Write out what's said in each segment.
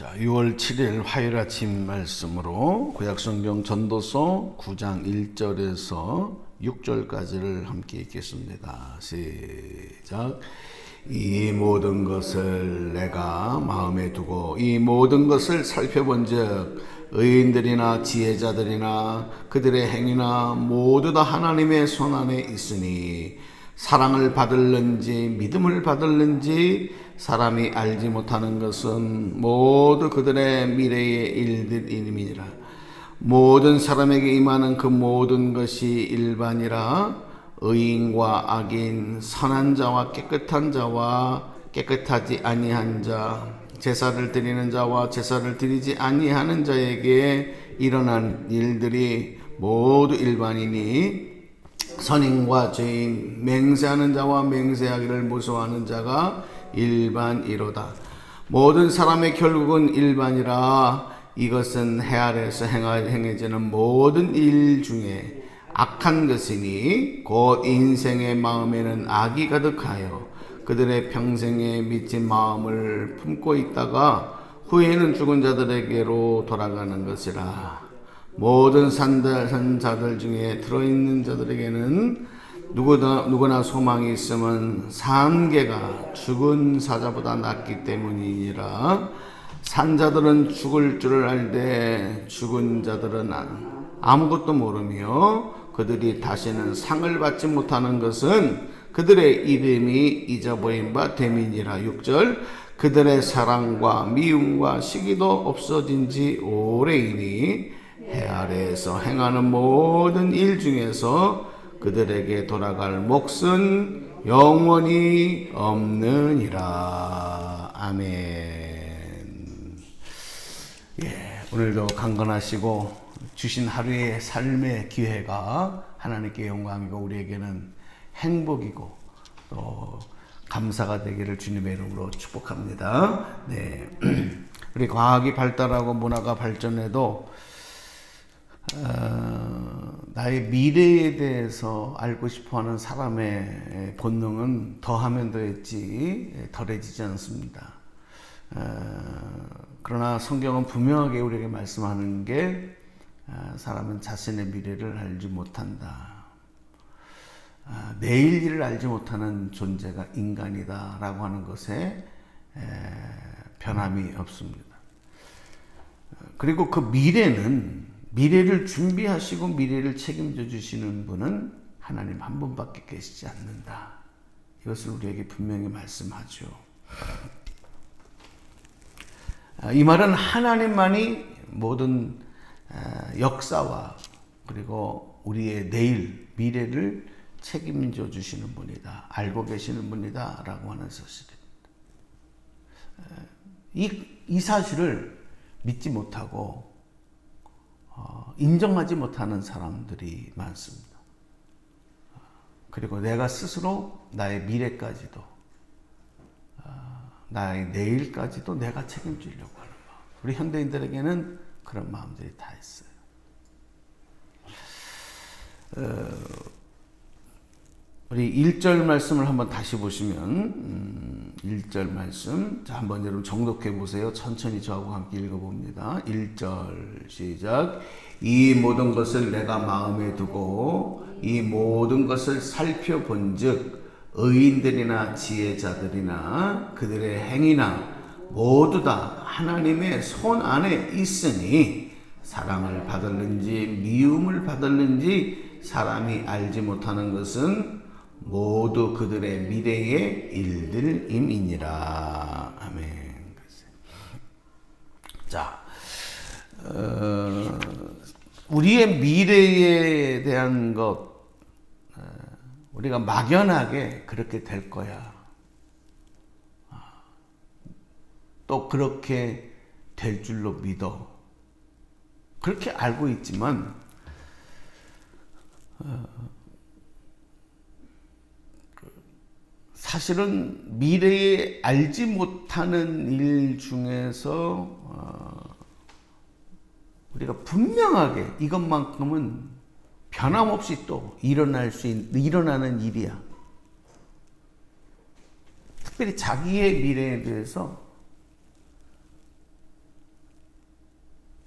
자, 6월 7일 화요일 아침 말씀으로 구약성경 전도서 9장 1절에서 6절까지를 함께 읽겠습니다. 시작. 이 모든 것을 내가 마음에 두고 이 모든 것을 살펴본 즉 의인들이나 지혜자들이나 그들의 행위나 모두 다 하나님의 손 안에 있으니 사랑을 받을는지 믿음을 받을는지 사람이 알지 못하는 것은 모두 그들의 미래의 일들임이니라. 모든 사람에게 임하는 그 모든 것이 일반이라 의인과 악인, 선한 자와 깨끗한 자와 깨끗하지 아니한 자, 제사를 드리는 자와 제사를 드리지 아니하는 자에게 일어난 일들이 모두 일반이니 선인과 죄인, 맹세하는 자와 맹세하기를 무서워하는 자가 일반이로다. 모든 사람의 결국은 일반이라 이것은 해 아래에서 행해지는 모든 일 중에 악한 것이니 곧 인생의 마음에는 악이 가득하여 그들의 평생에 미친 마음을 품고 있다가 후에는 죽은 자들에게로 돌아가는 것이라. 모든 산자들 중에 들어있는 자들에게는 누구나, 누구나 소망이 있으면 산개가 죽은 사자보다 낫기 때문이니라. 산자들은 죽을 줄을 알되 죽은 자들은 아무것도 모르며 그들이 다시는 상을 받지 못하는 것은 그들의 이름이 잊어버린 바 됨이니라 6절 그들의 사랑과 미움과 시기도 없어진 지 오래이니 해 아래에서 행하는 모든 일 중에서 그들에게 돌아갈 몫은 영원히 없느니라 아멘 예, 오늘도 강건하시고 주신 하루의 삶의 기회가 하나님께 영광이고 우리에게는 행복이고 또 감사가 되기를 주님의 이름으로 축복합니다. 네. 우리 과학이 발달하고 문화가 발전해도 어, 나의 미래에 대해서 알고 싶어하는 사람의 본능은 더하면 더했지 덜해지지 않습니다. 어, 그러나 성경은 분명하게 우리에게 말씀하는 게 어, 사람은 자신의 미래를 알지 못한다. 아, 내일 일을 알지 못하는 존재가 인간이다라고 하는 것에 변함이 없습니다. 그리고 그 미래는 미래를 준비하시고 미래를 책임져 주시는 분은 하나님 한 분밖에 계시지 않는다. 이것을 우리에게 분명히 말씀하죠. 아, 이 말은 하나님만이 모든 역사와 그리고 우리의 내일 미래를 책임져 주시는 분이다. 알고 계시는 분이다. 라고 하는 사실입니다. 이, 이 사실을 믿지 못하고, 어, 인정하지 못하는 사람들이 많습니다. 그리고 내가 스스로 나의 미래까지도, 어, 나의 내일까지도 내가 책임지려고 하는 마음. 우리 현대인들에게는 그런 마음들이 다 있어요. 어, 우리 1절 말씀을 한번 다시 보시면 음, 1절 말씀 자 한번 여러분 정독해 보세요. 천천히 저하고 함께 읽어 봅니다. 1절 시작 이 모든 것을 내가 마음에 두고 이 모든 것을 살펴본즉 의인들이나 지혜자들이나 그들의 행위나 모두 다 하나님의 손 안에 있으니 사랑을 받았는지 미움을 받았는지 사람이 알지 못하는 것은 모두 그들의 미래의 일들임이니라. 아멘. 자, 어, 우리의 미래에 대한 것, 어, 우리가 막연하게 그렇게 될 거야. 또 그렇게 될 줄로 믿어. 그렇게 알고 있지만, 어, 사실은 미래에 알지 못하는 일 중에서 어, 우리가 분명하게 이것만큼은 변함없이 또 일어날 수 있, 일어나는 일이야. 특별히 자기의 미래에 대해서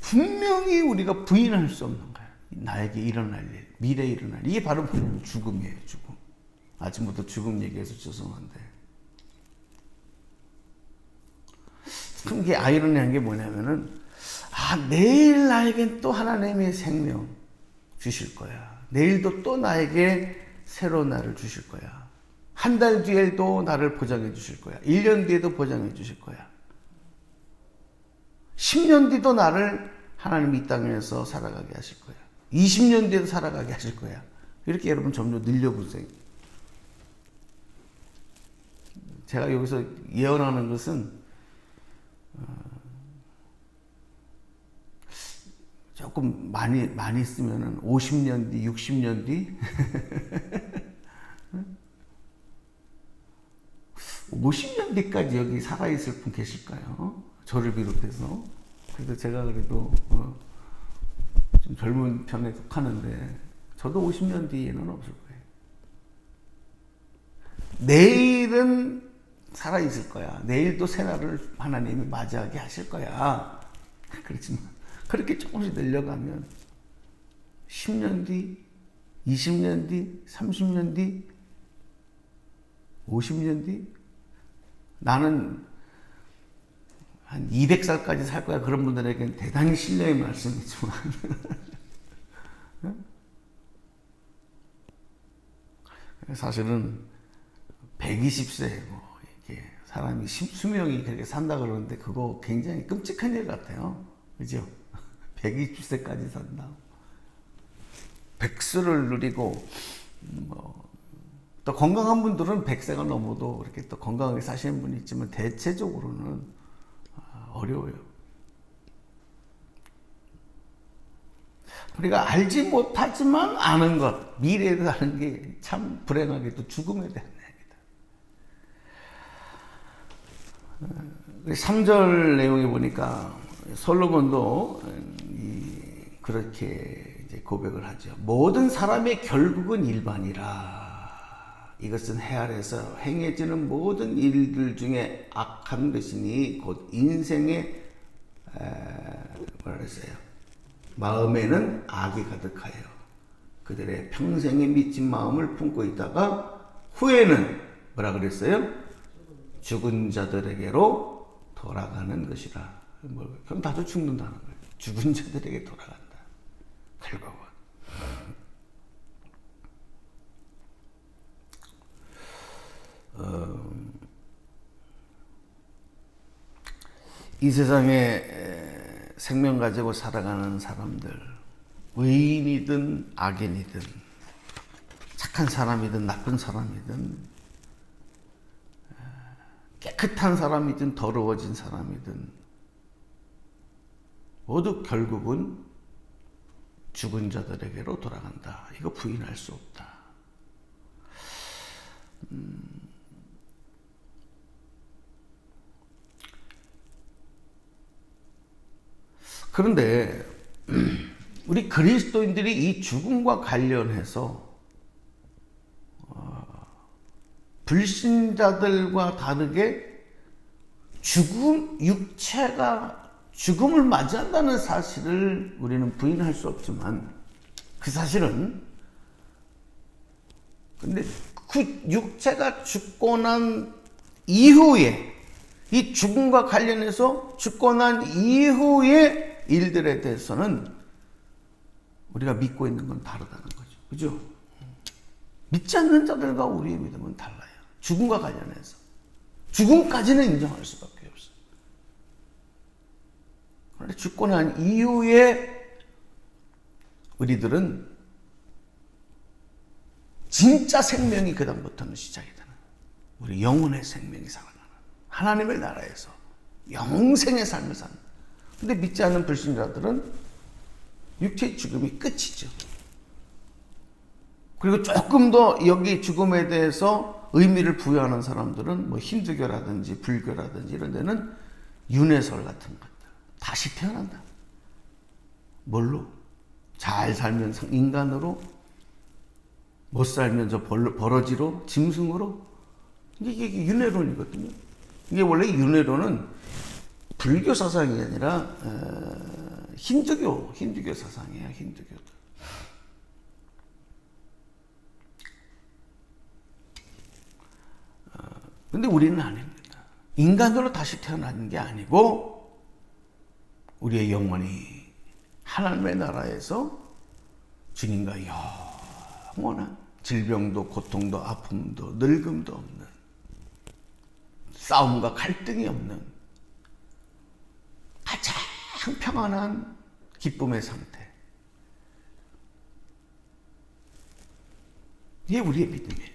분명히 우리가 부인할 수 없는 거야. 나에게 일어날 일, 미래에 일어날 일. 이게 바로 죽음이에요, 죽음. 아침부터 죽음 얘기해서 죄송한데. 참 이게 아이러니한 게 뭐냐면은, 아, 내일 나에겐 또 하나님의 생명 주실 거야. 내일도 또 나에게 새로운 날을 주실 거야. 한 달 뒤에도 나를 보장해 주실 거야. 1년 뒤에도 보장해 주실 거야. 10년 뒤도 나를 하나님 이 땅에서 살아가게 하실 거야. 20년 뒤에도 살아가게 하실 거야. 이렇게 여러분 점점 늘려보세요. 제가 여기서 예언하는 것은 어, 조금 많이 많이 쓰면은 50년 뒤, 60년 뒤 50년 뒤까지 여기 살아있을 분 계실까요? 저를 비롯해서. 그래도 제가 그래도 어, 좀 젊은 편에 속하는데 저도 50년 뒤에는 없을 거예요. 내일은 살아있을 거야. 내일도 새날을 하나님이 맞이하게 하실 거야. 그렇지만 그렇게 조금씩 늘려가면 10년 뒤, 20년 뒤, 30년 뒤, 50년 뒤 나는 한 200살까지 살 거야. 그런 분들에게는 대단히 신뢰의 말씀이지만. 사실은 120세, 뭐, 이렇게 사람이 수명이 그렇게 산다 그러는데 그거 굉장히 끔찍한 일 같아요. 그죠? 120세까지 산다. 백수를 누리고, 뭐, 또 건강한 분들은 100세가 넘어도 그렇게 또 건강하게 사시는 분이 있지만 대체적으로는 아, 어려워요. 우리가 알지 못하지만 아는 것, 미래에 대한 게 참 불행하게도 죽음에 대한 얘기다. 3절 내용에 보니까 솔로몬도 그렇게 고백을 하죠. 모든 사람의 결국은 일반이라. 이것은 해 아래서 행해지는 모든 일들 중에 악한 것이니 곧 인생의 뭐라 그랬어요? 마음에는 악이 가득하여 그들의 평생에 미친 마음을 품고 있다가 후에는 뭐라 그랬어요? 죽은 자들에게로 돌아가는 것이라. 뭐, 그럼 다들 죽는다는 거예요. 죽은 자들에게 돌아간다. 결국은. 어, 이 세상에 생명 가지고 살아가는 사람들, 의인이든 악인이든, 착한 사람이든 나쁜 사람이든, 깨끗한 사람이든 더러워진 사람이든, 모두 결국은 죽은 자들에게로 돌아간다. 이거 부인할 수 없다. 음, 그런데 우리 그리스도인들이 이 죽음과 관련해서 어, 불신자들과 다르게 죽음 육체가 죽음을 맞이한다는 사실을 우리는 부인할 수 없지만 그 사실은 근데 그 육체가 죽고 난 이후에 이 죽음과 관련해서 죽고 난 이후에 일들에 대해서는 우리가 믿고 있는 건 다르다는 거죠. 그죠? 믿지 않는 자들과 우리의 믿음은 달라요. 죽음과 관련해서. 죽음까지는 인정할 수밖에 없어요. 그런데 죽고 난 이후에 우리들은 진짜 생명이 그다음부터는 시작이 되는 우리 영혼의 생명이 살아나는 하나님의 나라에서 영생의 삶을 사는 근데 믿지 않는 불신자들은 육체의 죽음이 끝이죠. 그리고 조금 더 여기 죽음에 대해서 의미를 부여하는 사람들은 뭐 힌두교라든지 불교라든지 이런 데는 윤회설 같은 것들. 다시 태어난다. 뭘로? 잘 살면 인간으로, 못 살면 저 버러지로, 짐승으로. 이게 윤회론이거든요. 이게 원래 윤회론은 불교 사상이 아니라 힌두교, 힌두교 사상이에요, 힌두교. 어, 근데 우리는 아닙니다. 인간으로 다시 태어나는 게 아니고, 우리의 영혼이 하나님의 나라에서 주님과 영원한 질병도 고통도 아픔도 늙음도 없는 싸움과 갈등이 없는 가장 평안한 기쁨의 상태. 이게 우리의 믿음이에요.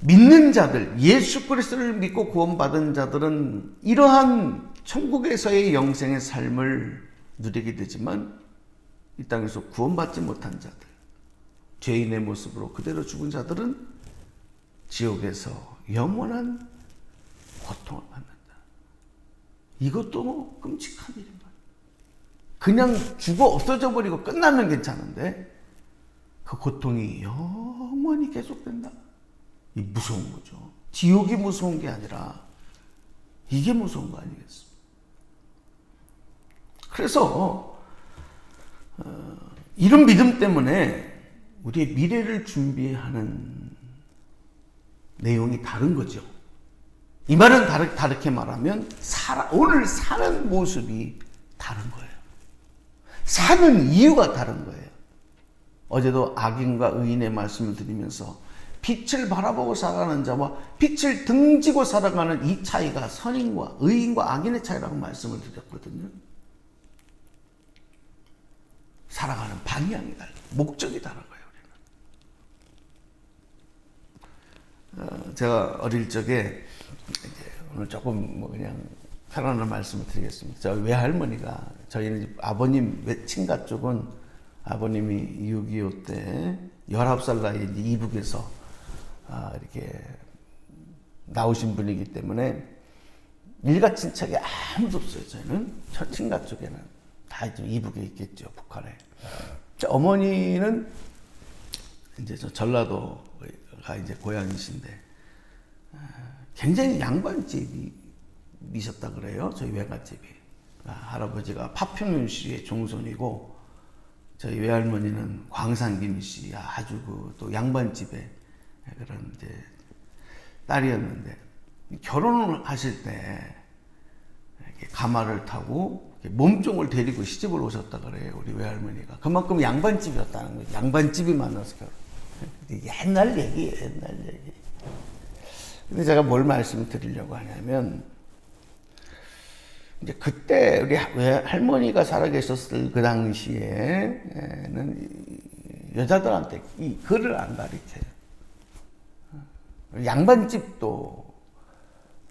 믿는 자들, 예수 그리스도를 믿고 구원받은 자들은 이러한 천국에서의 영생의 삶을 누리게 되지만 이 땅에서 구원받지 못한 자들, 죄인의 모습으로 그대로 죽은 자들은 지옥에서 영원한 고통을 받는다. 이것도 끔찍한 일입니다. 그냥 죽어 없어져 버리고 끝나면 괜찮은데 그 고통이 영원히 계속된다. 이 무서운 거죠. 지옥이 무서운 게 아니라 이게 무서운 거 아니겠습니까? 그래서 어, 이런 믿음 때문에 우리의 미래를 준비하는 내용이 다른 거죠. 이 말은 다르, 다르게 말하면 살아, 오늘 사는 모습이 다른 거예요. 사는 이유가 다른 거예요. 어제도 악인과 의인의 말씀을 드리면서 빛을 바라보고 살아가는 자와 빛을 등지고 살아가는 이 차이가 선인과 의인과 악인의 차이라고 말씀을 드렸거든요. 살아가는 방향이 달라, 목적이. 우리는. 어, 제가 어릴 적에 오늘 조금 뭐 그냥 편안한 말씀을 드리겠습니다. 저 외할머니가 저희는 아버님 친가 쪽은 아버님이 6.25 때 19살 나이에 이북에서 아, 이렇게 나오신 분이기 때문에 일가 친척이 아무도 없어요. 저희는 저 친가 쪽에는 다 이제 이북에 있겠죠 북한에. 어머니는 이제 저 전라도가 이제 고향이신데 굉장히 양반집이셨다 그래요. 저희 외갓집이. 아, 할아버지가 파평윤 씨의 종손이고 저희 외할머니는 광산 김 씨 아주 그 또 양반집에 그런 이제 딸이었는데 결혼을 하실 때 가마를 타고 몸종을 데리고 시집을 오셨다 그래요 우리 외할머니가. 그만큼 양반집이었다는 거예요. 양반집이 만나서 결혼 옛날 얘기예요 옛날 얘기. 근데 제가 뭘 말씀드리려고 하냐면 이제 그때 우리 할머니가 살아계셨을 그 당시에는 여자들한테 이 글을 안 가르쳐요. 양반집도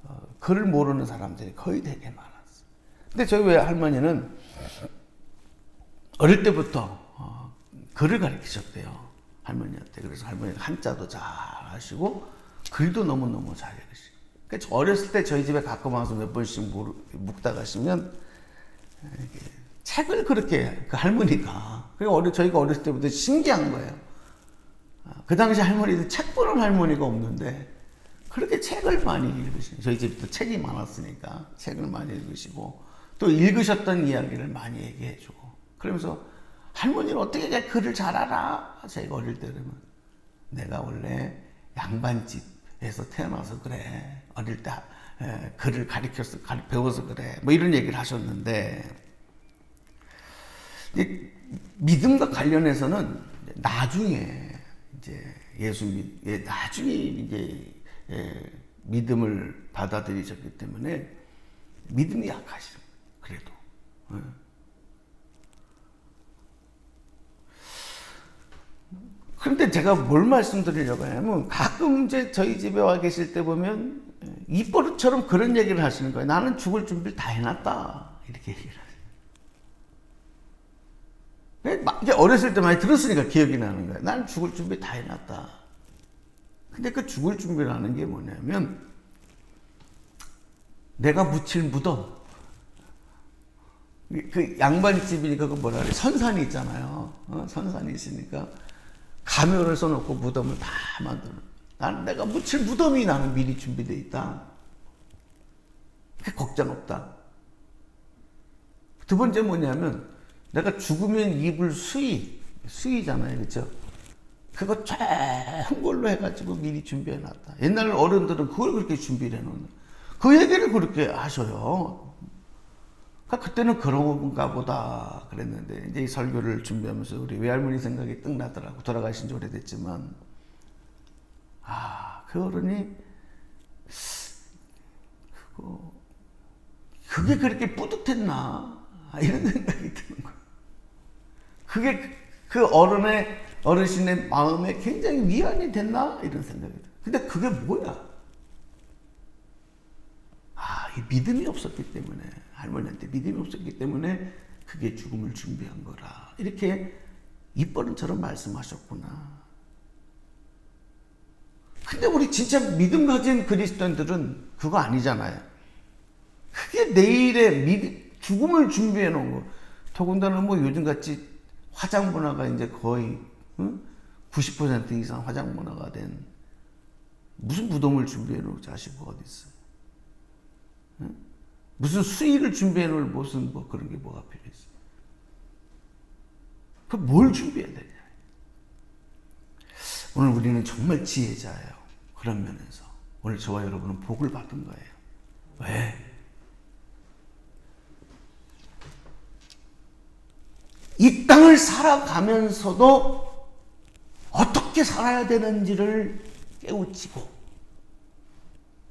어, 글을 모르는 사람들이 거의 되게 많았어요. 근데 저희 할머니는 어릴 때부터 어, 글을 가르치셨대요. 할머니한테. 그래서 할머니가 한자도 잘 하시고 글도 너무너무 잘 읽으시고. 그러니까 어렸을 때 저희 집에 가끔 와서 몇 번씩 묵다 가시면 책을 그렇게 그 할머니가 그 어려 저희가 어렸을 때부터 신기한 거예요. 아, 그 당시 할머니도 책 보는 할머니가 없는데 그렇게 책을 많이 읽으시고 저희 집도 책이 많았으니까 책을 많이 읽으시고 또 읽으셨던 이야기를 많이 얘기해주고. 그러면서 할머니는 어떻게 글을 잘 알아? 제가 어릴 때 그러면 내가 원래 양반집에서 태어나서 그래. 어릴 때 에, 글을 가르쳐서 배워서 그래. 뭐 이런 얘기를 하셨는데 믿음과 관련해서는 나중에 이제 예수 믿, 예, 나중에 이제 예, 믿음을 받아들이셨기 때문에 믿음이 약하시죠. 그래도. 예. 그런데 제가 뭘 말씀드리려고 하냐면 가끔 이제 저희 집에 와 계실 때 보면 입버릇처럼 그런 얘기를 하시는 거예요. 나는 죽을 준비를 다 해놨다. 이렇게 얘기를. 이제 어렸을 때 많이 들었으니까 기억이 나는 거예요. 나는 죽을 준비 다 해놨다. 근데 그 죽을 준비라는 게 뭐냐면 내가 묻힐 무덤. 그 양반집이니까 그 뭐라 그래 선산이 있잖아요. 어? 선산이 있으니까 가면을 써놓고 무덤을 다 만드는. 나는 내가 묻힐 무덤이 나는 미리 준비되어 있다. 그 걱정 없다. 두 번째 뭐냐면 내가 죽으면 입을 수의, 수의잖아요, 그렇죠? 그거 쫙한 걸로 해가지고 미리 준비해 놨다. 옛날 어른들은 그걸 그렇게 준비해 놓는. 그 얘기를 그렇게 하셔요. 그러니까 그때는 그런가 보다 그랬는데 이제 이 설교를 준비하면서 우리 외할머니 생각이 뜩 나더라고. 돌아가신 지 오래됐지만 아, 그 어른이 그거 그게 그렇게 뿌듯했나 이런 생각이 드는 거야. 그게 그 어른의 어르신의 마음에 굉장히 위안이 됐나 이런 생각이 들어. 근데 그게 뭐야? 아, 이 믿음이 없었기 때문에 할머니한테 믿음이 없었기 때문에 그게 죽음을 준비한 거라. 이렇게 입버릇처럼 말씀하셨구나. 근데 우리 진짜 믿음 가진 그리스도인들은 그거 아니잖아요. 그게 내일의 믿, 죽음을 준비해 놓은 거. 더군다나 뭐 요즘같이 화장 문화가 이제 거의 응? 90% 이상 화장 문화가 된 무슨 무덤을 준비해 놓을 자식이 어디 있어요? 응? 무슨 수의를 준비해 놓을 무슨 뭐 그런 게 뭐가 필요했어요? 그뭘 준비해야 되냐? 오늘 우리는 정말 지혜자예요. 그런 면에서 오늘 저와 여러분은 복을 받은 거예요. 왜? 이 땅을 살아가면서도 어떻게 살아야 되는지를 깨우치고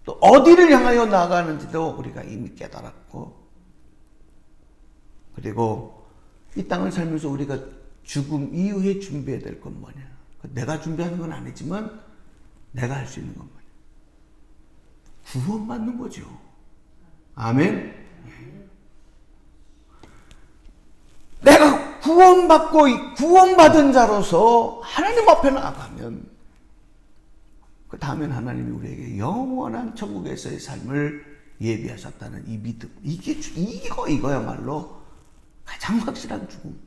또 어디를 향하여 나가는지도 우리가 이미 깨달았고 그리고 이 땅을 살면서 우리가 죽음 이후에 준비해야 될 건 뭐냐? 내가 준비하는 건 아니지만 내가 할 수 있는 건 뭐냐? 구원받는 거죠. 아멘 내가 구원받고 구원받은 자로서 하나님 앞에 나가면 그 다음엔 하나님이 우리에게 영원한 천국에서의 삶을 예비하셨다는 이 믿음 이게 이거 이거야말로 가장 확실한 죽음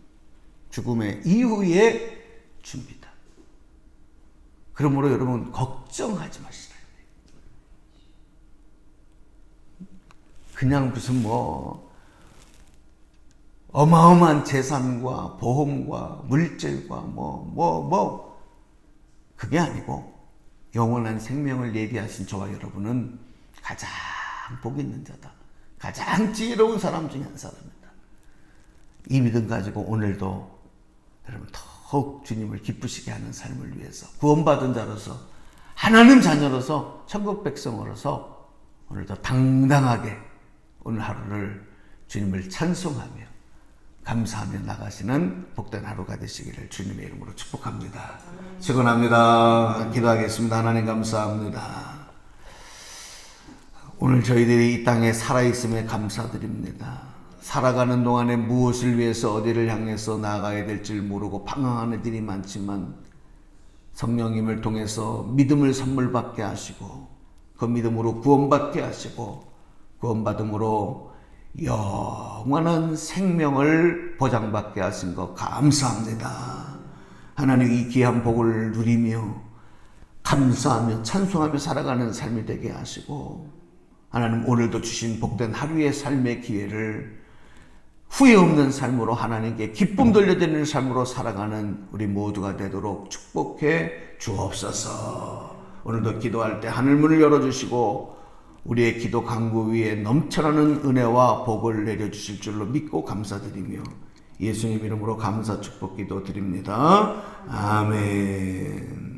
죽음의 이후의 준비다. 그러므로 여러분 걱정하지 마시라. 그냥 무슨 뭐 어마어마한 재산과 보험과 물질과 뭐, 뭐, 뭐, 그게 아니고 영원한 생명을 예비하신 저와 여러분은 가장 복 있는 자다. 가장 지혜로운 사람 중에 한 사람이다. 이 믿음 가지고 오늘도 여러분 더욱 주님을 기쁘시게 하는 삶을 위해서 구원받은 자로서 하나님 자녀로서 천국 백성으로서 오늘도 당당하게 오늘 하루를 주님을 찬송하며 감사하며 나가시는 복된 하루가 되시기를 주님의 이름으로 축복합니다. 축원합니다. 기도하겠습니다. 하나님 감사합니다. 오늘 저희들이 이 땅에 살아있음에 감사드립니다. 살아가는 동안에 무엇을 위해서 어디를 향해서 나가야 될지 모르고 방황하는 일이 많지만 성령님을 통해서 믿음을 선물 받게 하시고 그 믿음으로 구원받게 하시고 구원받음으로 영원한 생명을 보장받게 하신 것 감사합니다. 하나님 이 귀한 복을 누리며 감사하며 찬송하며 살아가는 삶이 되게 하시고 하나님 오늘도 주신 복된 하루의 삶의 기회를 후회 없는 삶으로 하나님께 기쁨 돌려드리는 삶으로 살아가는 우리 모두가 되도록 축복해 주옵소서. 오늘도 기도할 때 하늘문을 열어주시고 우리의 기도 강구 위에 넘쳐나는 은혜와 복을 내려주실 줄로 믿고 감사드리며 예수님 이름으로 감사 축복 기도 드립니다. 아멘.